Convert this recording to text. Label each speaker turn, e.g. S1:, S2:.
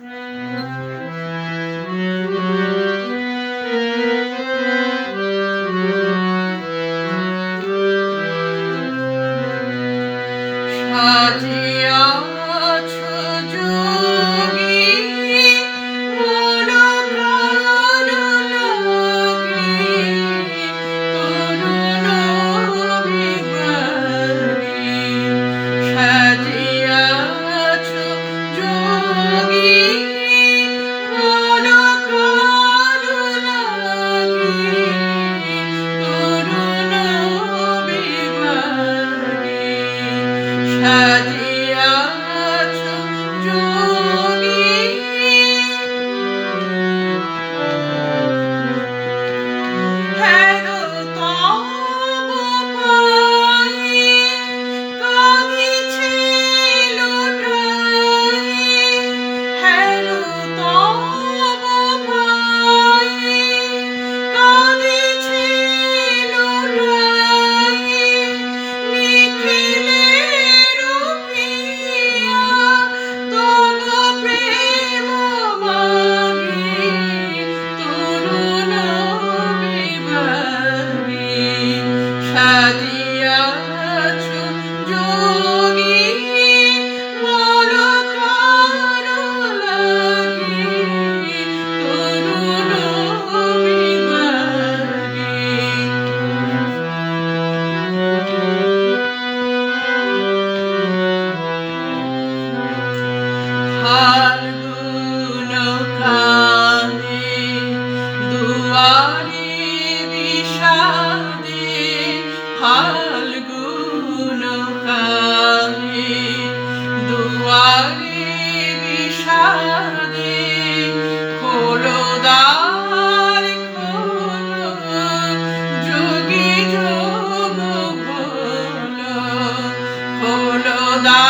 S1: Mm-hmm. হালগুলো কাহে দুয়ারে বিষাদে খোলো দ্বার খোলো যোগী যোগ খোলো দ্বার